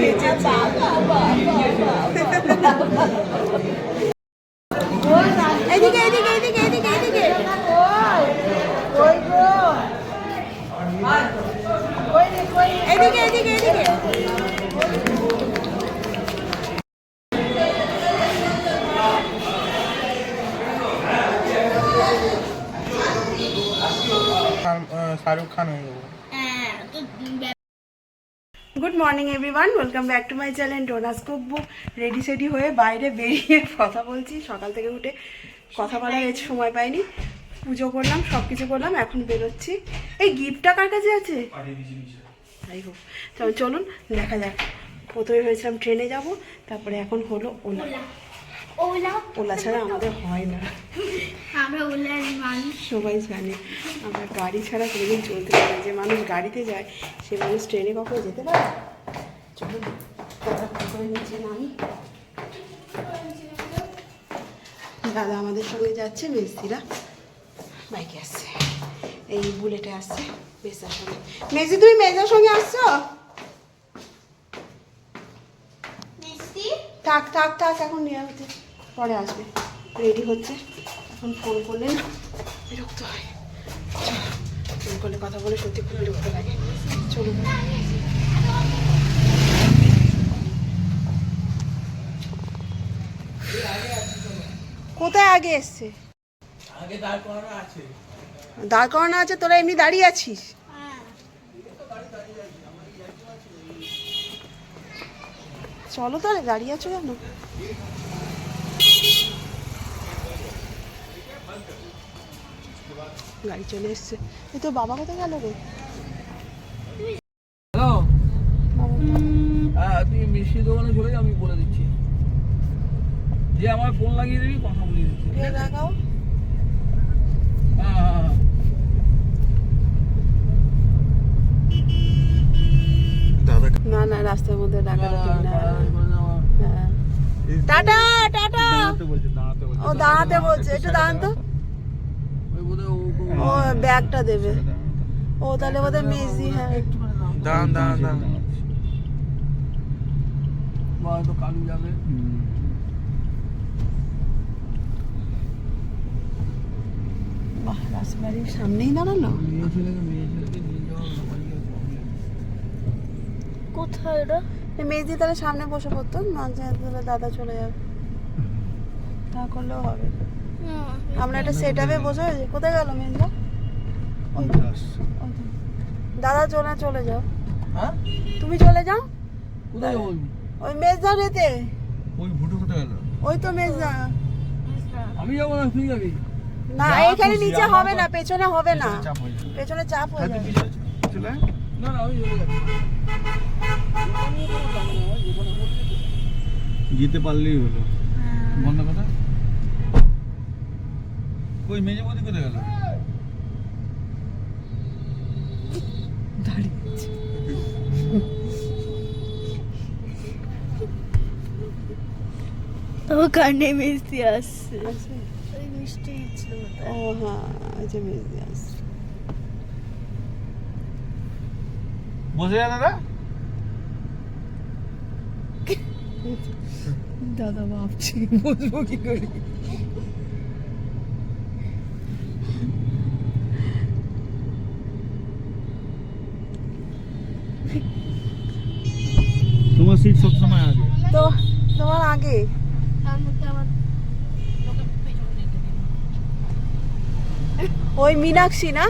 姐姐抱抱抱抱 morning everyone. Welcome back to my channel Dona's cook book ready সেডি হয়ে বাইরে বেরিয়ে কথা বলছি। সকাল থেকে উঠে কথা বলার এর সময় পাইনি। পুজো করলাম সব কিছু করলাম এখন বেরোচ্ছি। এই গিফটটা কার কাছে আছে? যাই হোক চল চলুন দেখা যাক। প্রথমে ভেবেছিলাম ট্রেনে যাব তারপরে এখন হলো ওলা। ওলা। ওলা? ছাড়া আমাদের হয় না। আমরা ওলার মানুষ। সবাই জানে আমরা গাড়ি ছাড়া কোনোদিন চলতে পারি যে মানুষ গাড়িতে যায় সে মানুষ ট্রেনে কখনো যেতে পারে? করে নিচে নামি। দাদা আমাদের সঙ্গে যাচ্ছে মেজদিরা বাইকে আসছে। এই বুলেটে আসছে মেজদার সঙ্গে। মেজদি তুমি মেজদার সঙ্গে আসছো? থাক থাক থাক এখন নিয়ে হচ্ছে পরে আসবে। রেডি হচ্ছে। এখন ফোন করলে না বিরক্ত হয়। ফোন করলে কথা বলে সত্যি খুব বিরক্ত লাগে। চলুন কোথায় আগে এসছে? দাঁড় করানো আছে। তোরা এমনি দাঁড়িয়ে আছিস? চলো তাহলে দাঁড়িয়ে আছো কেন? গাড়ি চলে এসছে। এই তো বাবা কোথায় গেল রে? হ্যালো। হ্যাঁ তুমি মিষ্টি দোকানে চলে যাও আমি বলে দিচ্ছি। যে আমার ফোন লাগিয়ে দিবি কথা বলিয়ে না না রাস্তার মধ্যে টাকা হ্যাঁ। Tata tata! ও দাঁড়াতে বলছে একটু দাঁড়ান তো। ও ব্যাগটা দেবে। ও তাহলে বোধহয় মেজি হ্যাঁ। দাঁড়ান দাঁড়ান দাঁড়ান। তো কালু যাবে। বাহ রাসবাড়ির সামনেই দাঁড়াল। কোথায় ওটা? মেজি তাহলে সামনে বসে পড়তো মাঝে তাহলে দাদা চলে যাবে। তা করলেও হবে। আমরা একটা সেট আপে বসে আছি। কোথায় গেল মেজদা ওই তো, দাদা চলে চলে যাও। হ্যাঁ? তুমি চলে যাও? কোথায় ওই? মেজদা রেতে। ওই ভুটু ফুটে গেল ওই তো মেজদা। আমি যাব না তুই যাবি? না এখানে নিচে হবে না পেছনে হবে না। পেছনে চাপ হয়ে যাবে। যেতে পারলেই হলো। হ্যাঁ। বন্ধ কথা? ওই মেজে বদি কোথায় গেল? ও কানে মিস্তি আসছে। আচ্ছা। ওই মিষ্টি ছিল ও হ্যাঁ ওই যে মেজদি আসছে বসে যা দাদা দাদা ভাবছি বসবো কি করে তোমার সিট সবসময় আগে তো তোমার আগে তার মধ্যে আবার ওই মীনাক্ষী না?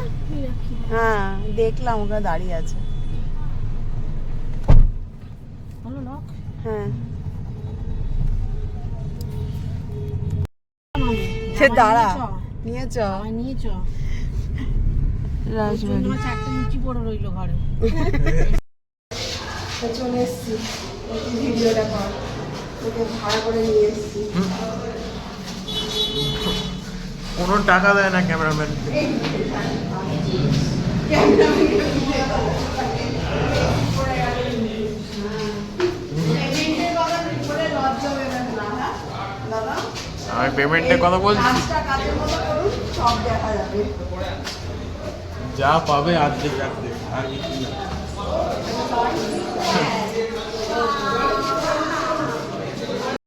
হ্যাঁ দেখলাম ওরা দাঁড়িয়ে আছে। হ্যাঁ। সে দাঁড়া। নিয়ে চ নিয়ে চ রাজবাড়ি। চারটে লুচি পড়ে রইল ঘরে। চলে এসছি। ভিডিওটা কর। তোকে ভাড়া করে নিয়ে এসছি। কোনো টাকা দেয় না ক্যামেরাম্যান। আমি পেমেন্টের কথা বলছি? কাজটা কাজের মতো করুন সব দেখা যাবে। যা পাবে আর্ধেক রাখবে আর কিছু না।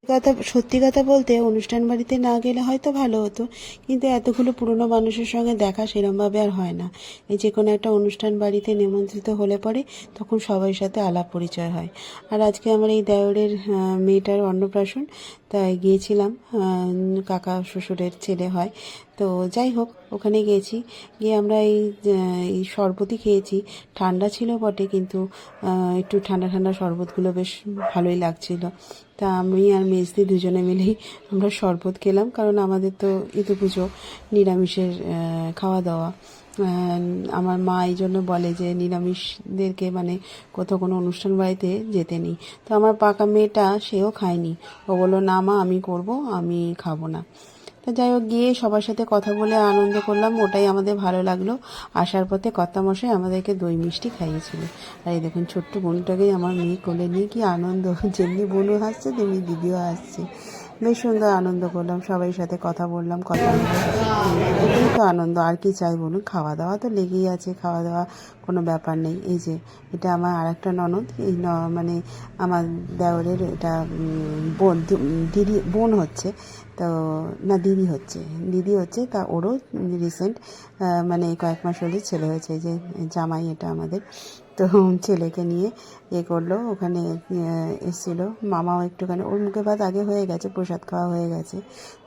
কথা, সত্যি কথা বলতে অনুষ্ঠান বাড়িতে না গেলে হয়তো ভালো হতো, কিন্তু এতগুলো পুরনো মানুষের সঙ্গে দেখা সেরমভাবে আর হয় না। এই যে কোনো একটা অনুষ্ঠান বাড়িতে নিমন্ত্রিত হলে পরে তখন সবার সাথে আলাপ পরিচয় হয়। আর আজকে আমার এই দেওরের মেয়েটার অন্নপ্রাশন, তাই গিয়েছিলাম কাকা, শ্বশুরের ছেলে হয় তো যাই হোক, ওখানে গিয়েছি। গিয়ে আমরা এই এই শরবতই খেয়েছি। ঠান্ডা ছিল বটে, কিন্তু একটু ঠান্ডা ঠান্ডা শরবতগুলো বেশ ভালোই লাগছিল। তা আমি আর মেজদি দুজনে মিলেই আমরা শরবত খেলাম, কারণ আমাদের তো ইদু পুজো নিরামিষের খাওয়া দাওয়া আমার মা এই জন্য বলে যে নিরামিষদেরকে মানে কোথাও কোনো অনুষ্ঠান বাড়িতে যেতে নেই। তো আমার পাকা মেয়েটা, সেও খায়নি। ও বলল, না মা, আমি করব, আমি খাব না। তা যাই হোক, গিয়ে সবার সাথে কথা বলে আনন্দ করলাম, ওটাই আমাদের ভালো লাগল। আসার পথে কর্তামশাই আমাদেরকে দই মিষ্টি খাইয়েছিল। আর এই দেখুন ছোট্ট বোনটাকেই আমার মেয়ে কোলে নিয়ে কি আনন্দ। যেমনি বোনও হাসছে, তেমনি দিদিও হাসছে। বেশ সুন্দর আনন্দ করলাম, সবাই সাথে কথা বললাম, কথা এটাই তো আনন্দ, আর কি চাই বলুন? খাওয়া দাওয়া তো লেগেই আছে খাওয়া দাওয়া কোনো ব্যাপার নেই। এই যে, এটা আমার আরেকটা ননদ, এই ন- মানে আমার দেওরের এটা বোন দিদি, বোন হচ্ছে, তো, না, দিদি হচ্ছে। দিদি হচ্ছে, তা ওরও রিসেন্ট মানে কয়েক মাস হলে ছেলে হয়েছে যে, জামাই এটা আমাদের। তো ছেলেকে নিয়ে এ করল, ওখানে এসেছিল। মামাও একটুখানি, ওর মুখে ভাত আগে হয়ে গেছে, প্রসাদ খাওয়া হয়ে গেছে।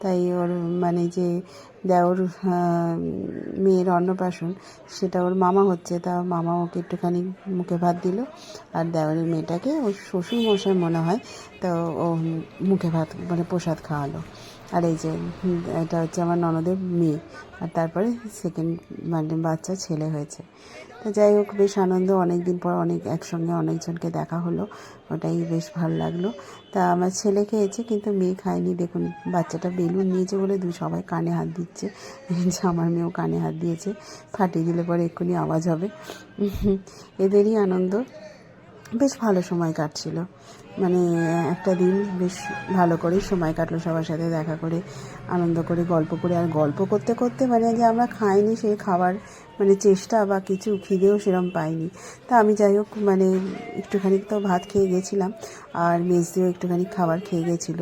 তাই ওর মানে যে দেওর মেয়ের অন্নপ্রাশন, সেটা ওর মামা হচ্ছে, তা মামা ওকে একটুখানি মুখে ভাত দিল। আর দেওয়ারের মেয়েটাকে ওর শ্বশুর মশাই মনে হয়, তো ও মুখে ভাত মানে প্রসাদ খাওয়ালো। আর এই যে এটা হচ্ছে আমার ননদের মেয়ে। আর তারপরে সেকেন্ড মানে বাচ্চা ছেলে হয়েছে। তো যাই হোক, বেশ আনন্দ। অনেক দিন পর অনেক একসঙ্গে অনেকজনকে দেখা হলো। ওটাই বেশ ভালো লাগল। তা আমার ছেলে খেয়েছে, কিন্তু মেয়ে খায়নি। দেখুন, বাচ্চাটা বেলুন নিয়েছে বলে দু, সবাই কানে হাত দিচ্ছে। যে আমার মেয়েও কানে হাত দিয়েছে। ফাটিয়ে দিলে পরে এক্ষুনি আওয়াজ হবে। এদেরই আনন্দ। বেশ ভালো সময় কাটছিল। মানে একটা দিন বেশ ভালো করেই সময় কাটলো সবার সাথে দেখা করে আনন্দ করে গল্প করে। আর গল্প করতে করতে মানে যে আমরা খাইনি সেই খাবার মানে চেষ্টা বা কিছু খিদেও সেরম পাইনি। তা আমি যাই হোক মানে একটুখানি তো ভাত খেয়ে গেছিলাম আর মেজদিও একটুখানি খাবার খেয়ে গেছিল।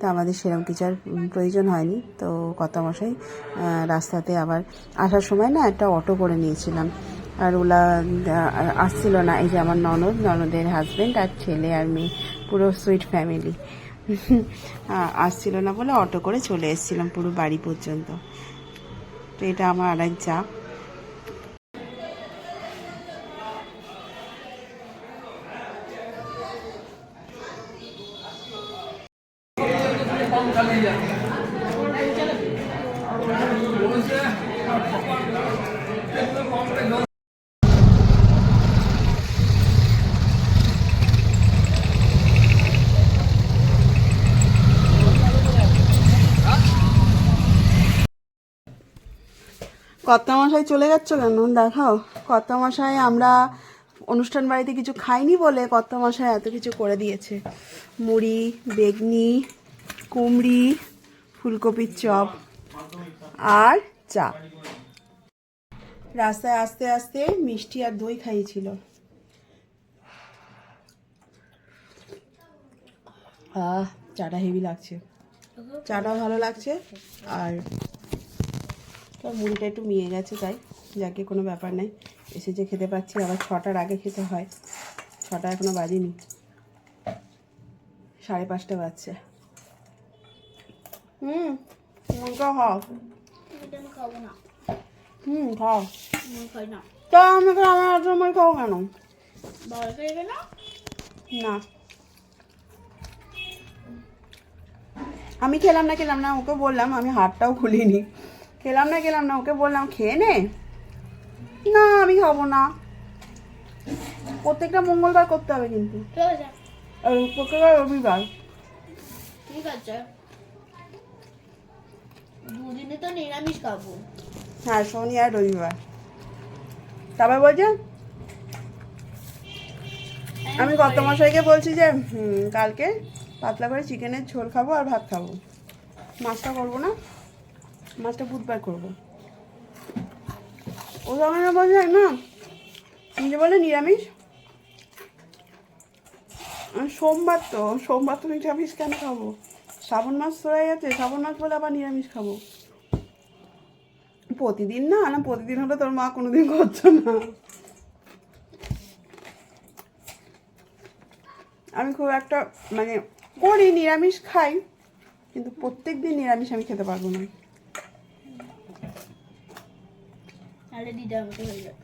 তা আমাদের সেরকম কিছু আর প্রয়োজন হয়নি। তো কর্তামশাই আহ, রাস্তাতে আবার আসার সময় না একটা অটো করে নিয়েছিলাম। আর ওলা আহ, আসছিল না। এই যে আমার ননদ ননদের হাজব্যান্ড আর ছেলে আর মেয়ে পুরো সুইট ফ্যামিলি আসছিল না বলে অটো করে চলে এসেছিলাম পুরো বাড়ি পর্যন্ত। তো এটা আমার আর এক যা কর্তামশাই চলে যাচ্ছ কেন? দেখাও। কর্তামশাই, আমরা অনুষ্ঠান বাড়িতে কিছু খাইনি বলে কর্তামশাই এত কিছু করে দিয়েছে। মুড়ি, বেগনি, কুমড়ি, ফুলকপির চপ আর চা। রাস্তায় আস্তে আস্তে মিষ্টি আর দই খাইয়েছিল। চাটা হেভি লাগছে। চাটা ভালো লাগছে আর তো মুড়িটা একটু মিয়ে গেছে তাই যাকে কোনো ব্যাপার নাই। এসে যে খেতে পাচ্ছি আবার ছটার আগে খেতে হয়। ছটা এখনও বাজেনি। সাড়ে পাঁচটা বাজছে। হুম মুড়িটা খাও। খাব না। হুম খাও। খাই না। তা আমাকে আমার খাও কেন? না। আমি খেলাম না খেলাম না ওকে বললাম আমি হাতটাও খুলিনি। খেলাম না খেলাম না ওকে বললাম খেয়ে নে? না আমি খাব না। প্রত্যেকটা মঙ্গলবার করতে হবে কিন্তু। প্রত্যেকবার রবিবার। ঠিক আছে দুদিনে তো নিরামিষ খাব। হ্যাঁ শনি আর রবিবার। তারপর বলছে আমি গত মশাইকে বলছি যে কালকে পাতলা করে চিকেনের ঝোল খাব আর ভাত খাব। মাছটা করব না? মাছটা বুধবার করব। ও তখন বলছে না, নিজে বলে নিরামিষ। সোমবার তো সোমবার তো নিরামিষ কেন খাব? শ্রাবণ মাছ চলে গেছে, শ্রাবণ মাছ বলে আবার নিরামিষ খাব। প্রতিদিন না না প্রতিদিন হলে তোর মা কোনোদিন করছ না। আমি খুব একটা মানে করি, নিরামিষ খাই, কিন্তু প্রত্যেক দিন নিরামিষ আমি খেতে পারব না। তাহলে দিদার মতো হয়ে যাবে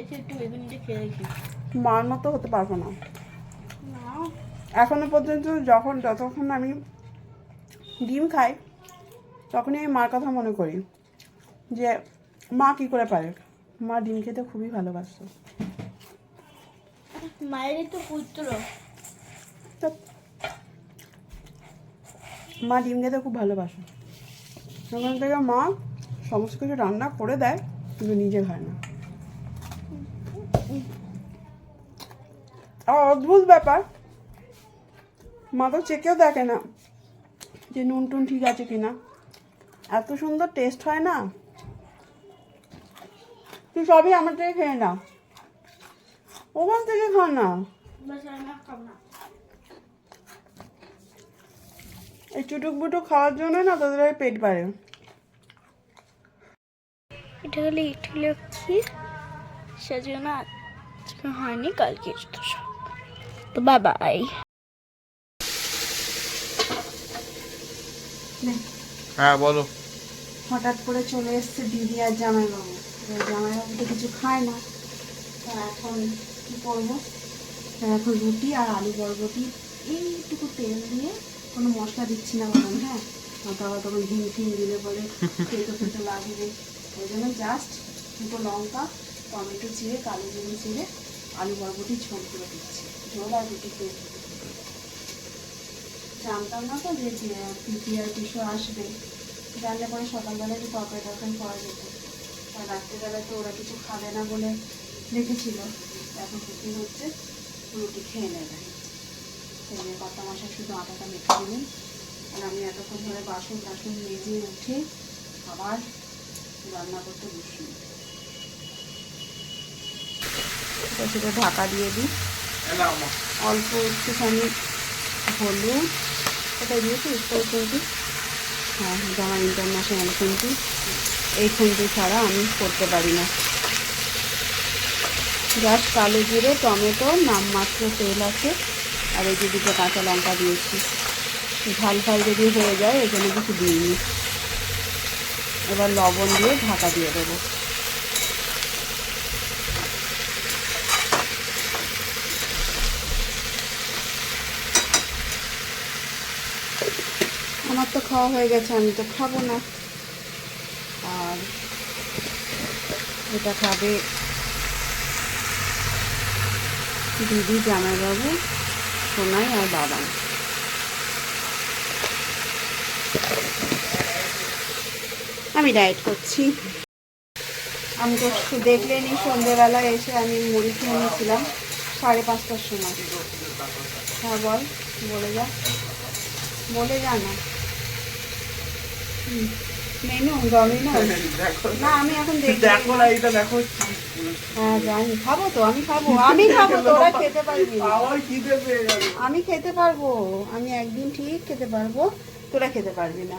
এসে একটু বেগুনিটা খেয়ে দেখি মার মতো হতে পারব না এখনও পর্যন্ত যখন যতক্ষণ আমি ডিম খাই তখনই আমি মার কথা মনে করি যে মা কী করে পারে? মা ডিম খেতে খুবই ভালোবাসতো। মায়েরই তো পুত্র। মা ডিম খেতে খুব ভালোবাসে। ওখান থেকে মা সমস্ত কিছু রান্না করে দেয়, কিন্তু নিজে খায় না। আর অদ্ভুত ব্যাপার, মা তো চেকেও দেখে না যে নুন টুন ঠিক আছে কিনা। এত সুন্দর টেস্ট হয় না। তুই সবই আমার থেকে খেয়ে না ওখান থেকে খা না বাস আমি আর খাব না এই চুটুক বুটুক খাওয়ার জন্য না তোদের ওই পেট বাড়ে এটা হলো ইটুলে ক্ষীর সেজন্য আজকে হয়নি কালকে তো সব। তো বাবাই হ্যাঁ বলো। হঠাৎ করে চলে এসছে দিদি আর জামাইবাবু। জামাইবাবু তো কিছু খায় না। তা এখন কী করব? এখন রুটি আর আলু বরবটি এইটুকু তেল দিয়ে কোনো মশলা দিচ্ছি না বলুন হ্যাঁ? নয়তো তখন হিম ফিম দিলে বলে খেতে খেতে লাগবে। ওই জন্য জাস্ট দুটো লঙ্কা, টমেটো চিড়ে কালো জিরে চিড়ে আলু বরবটি ঝোল করে দিচ্ছি। ঝোল আর রুটি খেয়ে জানতাম না তো যে পিপি আর পিসু আসবে। জানলে পরে সকালবেলা একটু তরকারি টরকারি করা যেত। আর রাত্রিবেলা তো ওরা কিছু খাবে না বলে রেখেছিল। এখন রুটি হচ্ছে? রুটি খেয়ে নেবে। যে কত মাসে শুধু আটাটা মেখে দিলেন। আর আমি এতক্ষণ ধরে বাসন টাসন মেজে উঠে আবার রান্না করতে বসি সেটা ঢাকা দিয়ে দিই। অল্প একটুখানি হলুদ। কোথায় দিয়েছি স্টোর খুন্তি হ্যাঁ এটা আমার ইন্টারন্যাশনাল খুন্তি। এই খুন্তি ছাড়া আমি করতে পারি না। জাস্ট কালো জিরে টমেটো নামমাত্র তেল আছে। আর এই যে দুটো কাঁচা লঙ্কা দিয়েছি। ঝাল ফাল যদি হয়ে যায় জন্য কিছু দিইনি। এবার লবণ দিয়ে ঢাকা দিয়ে দেবো। আমার তো খাওয়া হয়ে গেছে, আমি তো খাব না। আর এটা খাবে দিদি জামাইবাবু। সোনাই আর বাবা আমি ডায়েট করছি। আমি তো দেখলেনি সন্ধেবেলা এসে আমি মুড়ি খেয়ে নিয়েছিলাম, সাড়ে পাঁচটার সময়। হ্যাঁ বল, বলে যা। বলে যা না। মেনু ডমিনো না আমি এখন দেখো। না এটা দেখো হ্যাঁ জানি। খাব তো আমি খাব। আমি খাব তোরা খেতে পারবি। আমি খেতে পারব। আমি একদিন ঠিক খেতে পারব তোরা খেতে পারবি না।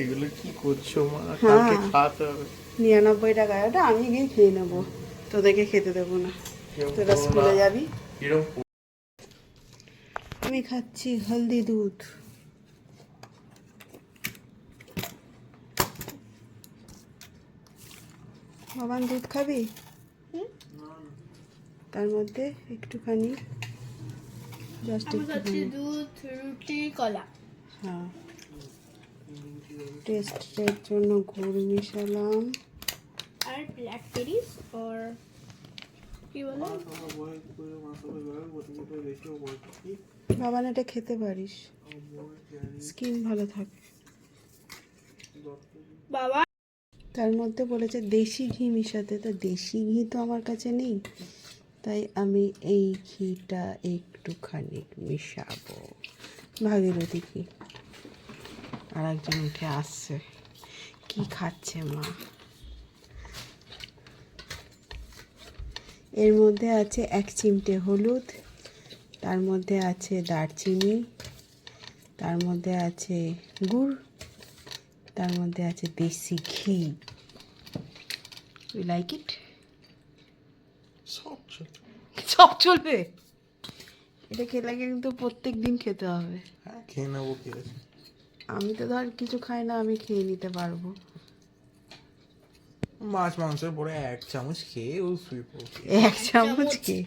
এগুলো কি করছ মা? হ্যাঁ। কালকে খাওয়াতে হবে। নিরানব্বই টাকা ওটা আমি গিয়ে খেয়ে নেব। তোদেরকে খেতে দেবো না। তোরা স্কুলে যাবি। আমি খাচ্ছি হলদি দুধ। বাবান দুধ খাবি? তার মধ্যে একটুখানি জাস্ট একটুখানি। দুধ রুটি কলা। হ্যাঁ। টেস্টের জন্য গুড় মিশালাম। আর ব্ল্যাক বেরিজ আর কি বলে? বাবান এটা খেতে পারিস। স্কিন ভালো থাকে। বাবা তার মধ্যে বলেছে দেশি ঘি মিশাতে, তো দেশি ঘি তো আমার কাছে নেই। তাই আমি এই ঘিটা একটুখানি মিশাবো। ভাগীরথী ঘি আর একজন উঠে আসছে। কি খাচ্ছে মা? এর মধ্যে আছে এক চিমটে হলুদ, তার মধ্যে আছে দারচিনি, তার মধ্যে আছে গুড় তার মধ্যে আছে দেশি ঘি। ইউ লাইক ইট সব চলছে সব চলবে? এটা খেলে কিন্তু প্রত্যেক দিন খেতে হবে। হ্যাঁ খেয়ে নেব কি আমি তো ধর কিছু খাই না আমি খেয়ে নিতে পারব। মাছ মাংসের পরে এক চামচ খেয়ে ও শুয়ে পড়ব। এক চামচ খেয়ে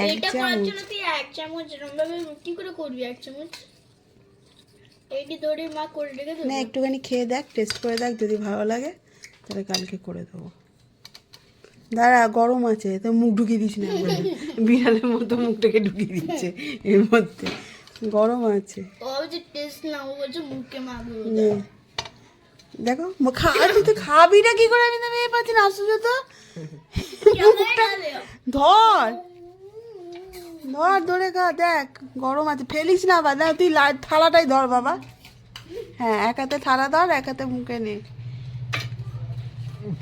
এক এটা করার চামচ। এক চামচ এরকম ভাবে কি করে করবি এক চামচ এইটি ধরে মা করে রেখে না একটুখানি খেয়ে দেখ টেস্ট করে দেখ যদি ভালো লাগে তাহলে কালকে করে দেবো। দাঁড়া গরম আছে তো মুখ ঢুকিয়ে দিস না। বিড়ালের মতো মুখটাকে ঢুকিয়ে দিচ্ছে এর মধ্যে। গরম আছে। দেখো খা তুই তো খাবি না কি করে আমি তো পাচ্ছি না আশ্চর্য তো ধর। ধর ধরে খা দেখ গরম আছে। ফেলিস না তুই থালাটাই ধর বাবা। হ্যাঁ এক হাতে থালা ধর এক হাতে মুখে নে।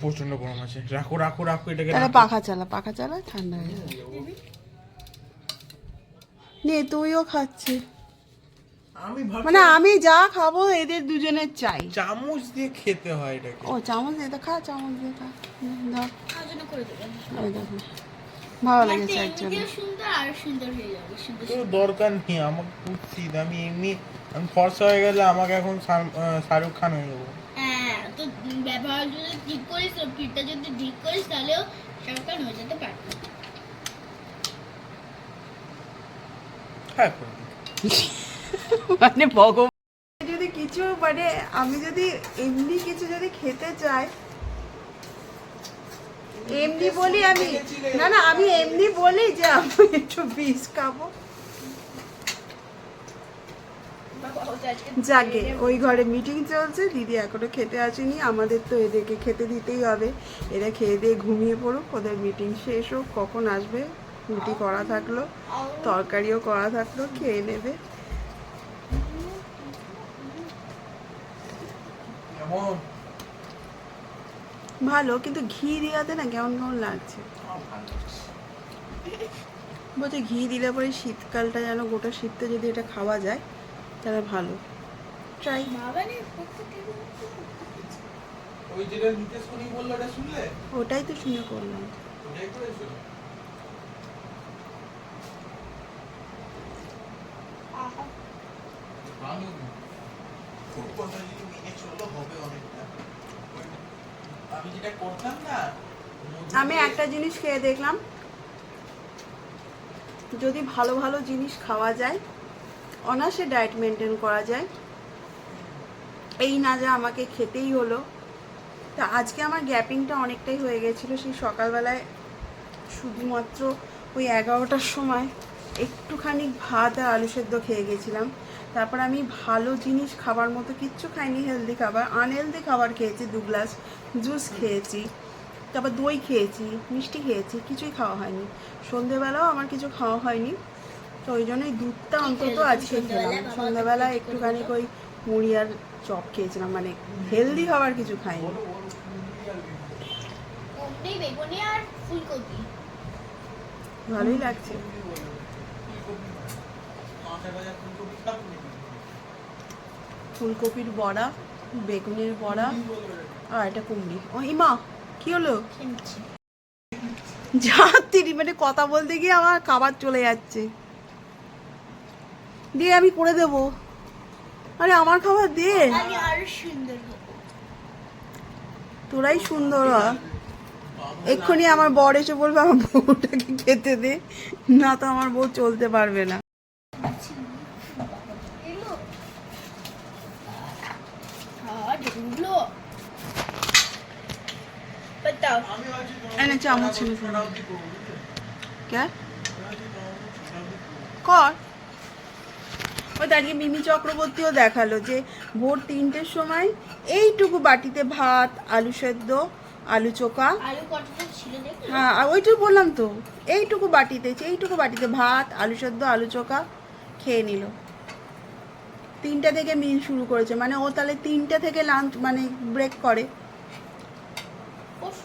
প্রচণ্ড গরম আছে। রাখো রাখো রাখো এটাকে তাহলে পাখা চালা পাখা চালা ঠান্ডা হয়ে যাবে। নে তুইও খাচ্ছিস। আমি মানে আমি যা খাব এদের দুজনের চাই। চামচ দিয়ে খেতে হয় এটাকে। ও চামচ দিয়ে তো খা চামচ দিয়ে খা। ধর। করে দেবেন ভালো লেগেছে একজন এমনিতেও সুন্দর আর সুন্দর হয়ে যাবে সুন্দর তোর দরকার নেই আমাকে বুঝছি আমি এমনি আমি ফর্সা হয়ে গেলে আমাকে এখন শাহরুখ- খান হয়ে যাব। হ্যাঁ তো ব্যবহার যদি ঠিক করিস তো যদি ঠিক করিস তাহলেও সরকার হয়ে যেতে। মানে ভগবান যদি কিছু মানে আমি যদি এমনি কিছু যদি খেতে চাই এমনি বলি আমি, না না, আমি এমনি বলি যে আমি একটু বিষ খাব। যাকে, ওই ঘরে মিটিং চলছে, দিদি এখনও খেতে আসেনি, আমাদের তো এদেরকে খেতে দিতেই হবে। এরা খেয়ে দিয়ে ঘুমিয়ে পড়ুক, ওদের মিটিং শেষ হোক, কখন আসবে, রুটি করা থাকল, তরকারিও করা থাকল, খেয়ে নেবে। কেমন? ভালো কিন্তু ঘি দেওয়াতে না কেমন কেমন লাগছে? বলছে ঘি দিলে পরে শীতকালটা যেন গোটা শীতটা যদি এটা খাওয়া যায় তাহলে ভালো। ট্রাই বাবারে ওই যেটা নিতেশ করি বলল শুনলে? ওটাই তো শুনে করলাম ওটাই করেছ ভালো খুব কথা যদি মেনে চলল হবে অনেকটা আমি একটা জিনিস খেয়ে দেখলাম। যদি ভালো ভালো জিনিস খাওয়া যায় অনাসে ডায়েট মেনটেন করা যায়। এই না যা আমাকে খেতেই হলো। তা আজকে আমার গ্যাপিংটা অনেকটাই হয়ে গেছিল সেই সকালবেলায়। শুধুমাত্র ওই এগারোটার সময় একটুখানি ভাত আর আলু সেদ্ধ খেয়ে গেছিলাম। তারপর আমি ভালো জিনিস খাবার মতো কিচ্ছু খাইনি হেলদি খাবার আনহেলদি খাবার খেয়েছি দু গ্লাস জুস খেয়েছি তারপর দই খেয়েছি মিষ্টি খেয়েছি কিছুই খাওয়া হয়নি। সন্ধেবেলাও আমার কিছু খাওয়া হয়নি তো ওই জন্যই দুধটা অন্তত আজকে খেলাম। সন্ধ্যাবেলা একটুখানি ওই মুড়ি আর চপ খেয়েছিলাম মানে হেলদি খাবার কিছু খাইনি। ভালোই লাগছে। ফুলকপির বড়া বেগুনের বড়া আর এটা কুমড়ি। ও ইমা কি হলো? যাত্রী মানে কথা বলতে গিয়ে আমার খাবার চলে যাচ্ছে। দিয়ে আমি করে দেব। আরে আমার খাবার দে। তোরাই সুন্দর। এক্ষুনি আমার বর এসে বলবে আমার বউটাকে খেতে দে। না তো আমার বউ চলতে পারবে না। এনেছে আমার ছেলে কে? কর। ওই দাঁড়িয়ে মিমি চক্রবর্তীও দেখাল যে ভোর তিনটের সময় এইটুকু বাটিতে ভাত আলু সেদ্ধ আলু চোকা হ্যাঁ ওইটুকু বললাম তো এইটুকু বাটিতে এইটুকু বাটিতে ভাত আলু সেদ্ধ আলু চোকা খেয়ে নিল। তিনটা থেকে মিল শুরু করেছে মানে ও তাহলে তিনটা থেকে লাঞ্চ মানে ব্রেক করে।